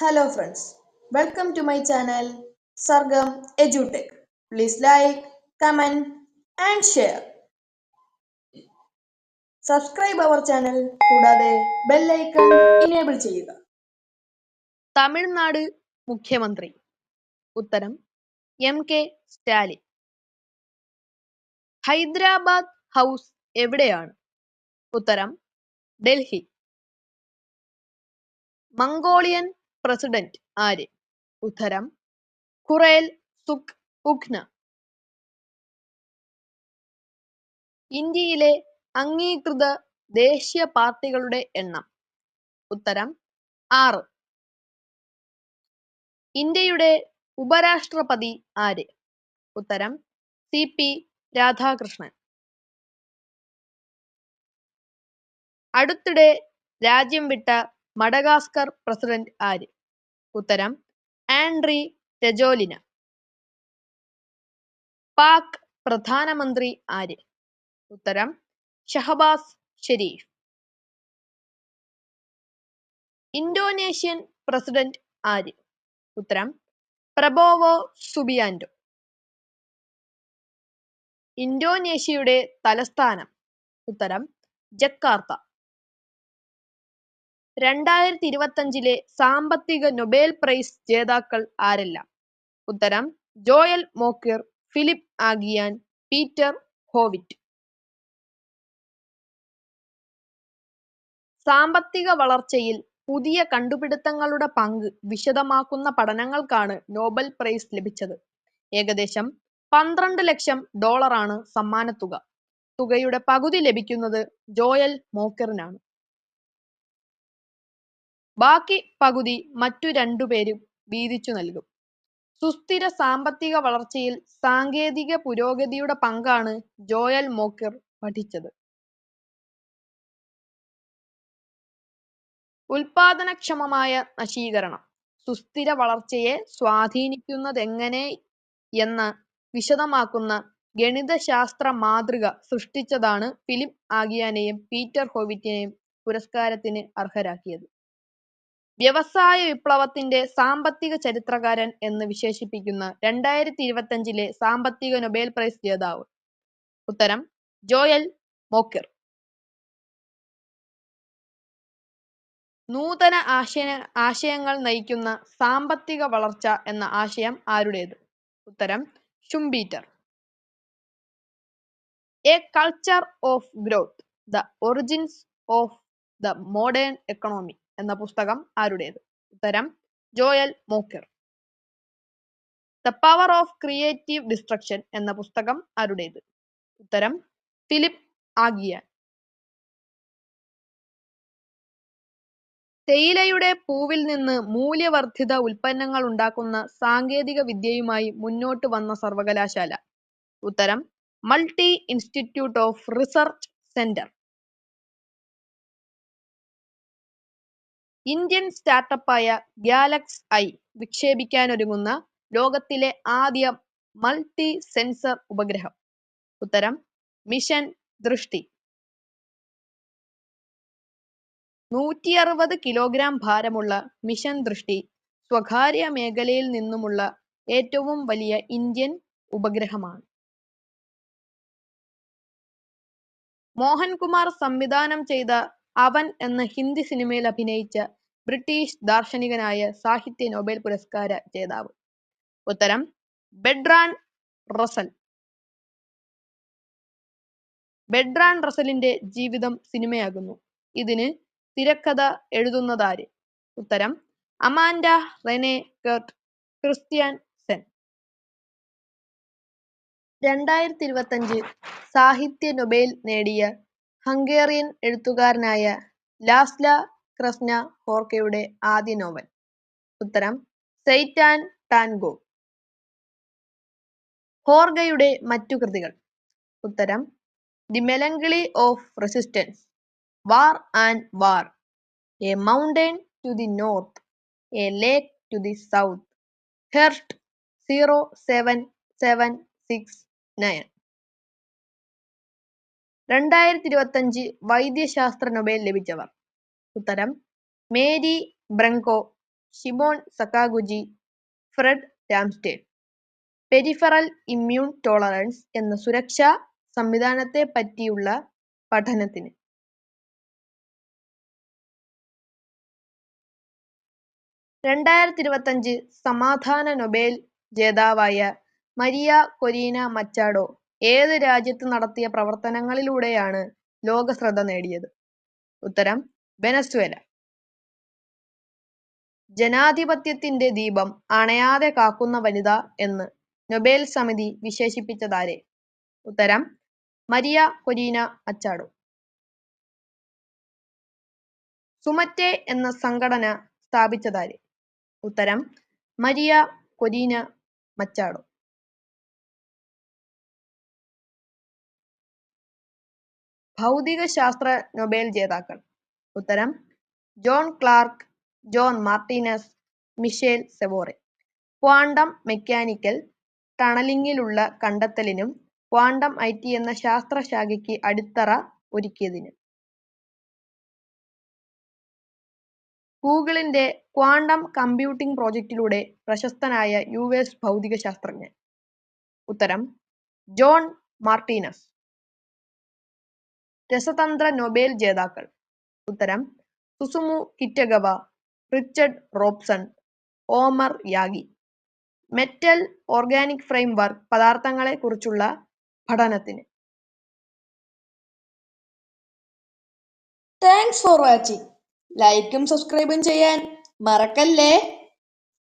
Hello friends welcome to my channel Sargam എജുടെക് please like comment and share subscribe our channel കൂടാതെ bell icon enable ചെയ്യുക. തമിഴ്നാട് മുഖ്യമന്ത്രി. ഉത്തരം M K Stalin. Hyderabad house എവിടെയാണ്? ഉത്തരം Delhi. Mongolian president ആര്? ഉത്തരം ഖുറേൽ souk ഉഖ്ന ഇന്ത്യയിലെ അംഗീകൃത ദേശീയ പാർട്ടികളുടെ എണ്ണം. ഉത്തരം ആറ്. ഇന്ത്യയുടെ ഉപരാഷ്ട്രപതി ആര്? ഉത്തരം സി പി രാധാകൃഷ്ണൻ. അടുത്തിടെ രാജ്യം വിട്ട മഡഗാസ്കർ പ്രസിഡന്റ് ആര്? ഉത്തരം ആൻഡ്രി രജോലിന പാക് പ്രധാനമന്ത്രി ആര്? ഉത്തരം ഷഹബാസ് ഷെരീഫ്. ഇന്തോനേഷ്യൻ പ്രസിഡന്റ് ആര്? ഉത്തരം പ്രബോവോ സുബിയാൻഡോ. ഇന്തോനേഷ്യയുടെ തലസ്ഥാനം ഉത്തരം ജക്കാർത്ത. രണ്ടായിരത്തി ഇരുപത്തഞ്ചിലെ സാമ്പത്തിക നൊബേൽ പ്രൈസ് ജേതാക്കൾ ആരെല്ലാം? ഉത്തരം Joel Mokyr Philippe Aghion Peter Howitt. സാമ്പത്തിക വളർച്ചയിൽ പുതിയ കണ്ടുപിടുത്തങ്ങളുടെ പങ്ക് വിശദമാക്കുന്ന പഠനങ്ങൾക്കാണ് നോബൽ പ്രൈസ് ലഭിച്ചത്. ഏകദേശം പന്ത്രണ്ട് ലക്ഷം ഡോളറാണ് സമ്മാനത്തുക. തുകയുടെ പകുതി ലഭിക്കുന്നത് ജോയൽ മോക്കറിനാണ്. ബാക്കി പകുതി മറ്റു രണ്ടുപേരും വീതിച്ചു നൽകും. സുസ്ഥിര സാമ്പത്തിക വളർച്ചയിൽ സാങ്കേതിക പുരോഗതിയുടെ പങ്കാണ് ജോയൽ മോക്കർ പഠിച്ചത്. ഉൽപാദനക്ഷമമായ നശീകരണം. സുസ്ഥിര വളർച്ചയെ സ്വാധീനിക്കുന്നത് എങ്ങനെ എന്ന് വിശദമാക്കുന്ന ഗണിതശാസ്ത്ര മാതൃക സൃഷ്ടിച്ചതാണ് ഫിലിപ്പ് ആഗിയാനെയും പീറ്റർ ഹോവിറ്റിനെയും പുരസ്കാരത്തിന് അർഹരാക്കിയത്. വ്യവസായ വിപ്ലവത്തിന്റെ സാമ്പത്തിക ചരിത്രകാരൻ എന്ന് വിശേഷിപ്പിക്കുന്ന രണ്ടായിരത്തി ഇരുപത്തഞ്ചിലെ സാമ്പത്തിക നൊബേൽ പ്രൈസ് ജേതാവ്. ഉത്തരം ജോയൽ മോക്കിർ. നൂതന ആശയ ആശയങ്ങൾ നയിക്കുന്ന സാമ്പത്തിക വളർച്ച എന്ന ആശയം ആരുടേത്? ഉത്തരം Schumpeter a culture of growth the origins of the modern economy. പുസ്തകം ആരുടേത്? ഉത്തരം Joel Mokyr. The power of creative destruction എന്ന പുസ്തകം ആരുടേത്? ഉത്തരം ഫിലിപ്പ് ആഗിയാൻ. തേയിലയുടെ പൂവിൽ നിന്ന് മൂല്യവർദ്ധിത ഉൽപ്പന്നങ്ങൾ ഉണ്ടാക്കുന്ന സാങ്കേതിക വിദ്യയുമായി മുന്നോട്ട് വന്ന സർവകലാശാല. ഉത്തരം multi institute of research centre Indian സ്റ്റാർട്ടപ്പായ ഗാലക്സ് I വിക്ഷേപിക്കാനൊരുങ്ങുന്ന ലോകത്തിലെ ആദ്യ മൾട്ടി സെൻസർ ഉപഗ്രഹം. ഉത്തരം മിഷൻ ദൃഷ്ടി. നൂറ്റി അറുപത് കിലോഗ്രാം ഭാരമുള്ള മിഷൻ ദൃഷ്ടി സ്വകാര്യ മേഖലയിൽ നിന്നുമുള്ള ഏറ്റവും വലിയ ഇന്ത്യൻ ഉപഗ്രഹമാണ്. മോഹൻകുമാർ സംവിധാനം ചെയ്ത അവൻ എന്ന ഹിന്ദി സിനിമയിൽ അഭിനയിച്ച ബ്രിട്ടീഷ് ദാർശനികനായ സാഹിത്യ നൊബേൽ പുരസ്കാര ജേതാവ്. ഉത്തരം ബെഡ്രാൻ റസൽ. ബെഡ്രാൻ റസലിന്റെ ജീവിതം സിനിമയാകുന്നു. ഇതിന് തിരക്കഥ എഴുതുന്നതാര്? ഉത്തരം Amanda Rene Kurt Christian Sen. രണ്ടായിരത്തി ഇരുപത്തഞ്ച് സാഹിത്യ നൊബേൽ നേടിയ ഹംഗേറിയൻ എഴുത്തുകാരനായ ലാസ്ല ക്രസ്ന ഹോർക്കയുടെ ആദ്യ നോവൽ. ഉത്തരം സെയ്റ്റാൻ ടാൻഗോ. ഹോർഗയുടെ മറ്റു കൃതികൾ. ഉത്തരം the melancholy of resistance war and war. A mountain to the north a lake to the south Herscht zero seven seven six nine. രണ്ടായിരത്തി ഇരുപത്തഞ്ച് വൈദ്യശാസ്ത്ര നൊബേൽ ലഭിച്ചവർ. ഉത്തരം. Mary Brunkow Shimon Sakaguchi Fred Ramsdell. Peripheral immune tolerance എന്ന സുരക്ഷാ സംവിധാനത്തെ പറ്റിയുള്ള പഠനത്തിന്. രണ്ടായിരത്തി ഇരുപത്തഞ്ച് സമാധാന നൊബേൽ ജേതാവായ മരിയ കൊരീന മച്ചാഡോ ഏത് രാജ്യത്ത് നടത്തിയ പ്രവർത്തനങ്ങളിലൂടെയാണ് ലോകശ്രദ്ധ നേടിയത്? ഉത്തരം വെനസ്വേല. ജനാധിപത്യത്തിന്റെ ദീപം അണയാതെ കാക്കുന്ന വനിത എന്ന് നൊബേൽ സമിതി വിശേഷിപ്പിച്ചതാരെ? ഉത്തരം മരിയ കൊരീന അച്ചാടു. സുമറ്റെ എന്ന സംഘടന സ്ഥാപിച്ചതാര്? ഉത്തരം മരിയ കൊരീന മച്ചാഡോ ഭൗതികശാസ്ത്ര നൊബേൽ ജേതാക്കൾ. ഉത്തരം John Clarke John Martinis Michel സെവോറെ. Quantum mechanical ടണലിങ്ങിലുള്ള കണ്ടെത്തലിനും ക്വാണ്ടം ഐ ടി എന്ന ശാസ്ത്രശാഖയ്ക്ക് അടിത്തറ ഒരുക്കിയതിനും. ഗൂഗിളിന്റെ ക്വാണ്ടം കമ്പ്യൂട്ടിംഗ് പ്രോജക്റ്റിലൂടെ പ്രശസ്തനായ യു എസ് ഭൗതികശാസ്ത്രജ്ഞൻ. ഉത്തരം ജോൺ മാർട്ടീനസ്. രസതന്ത്ര നൊബേൽ ജേതാക്കൾ. ഉത്തരം Susumu Kitagawa Richard Robson Omar Yaghi. Metal organic framework പദാർത്ഥങ്ങളെ കുറിച്ചുള്ള പഠനത്തിന് താങ്ക്സ് ഫോർ വാച്ചിങ് ലൈക്കും സബ്സ്ക്രൈബും ചെയ്യാൻ മറക്കല്ലേ?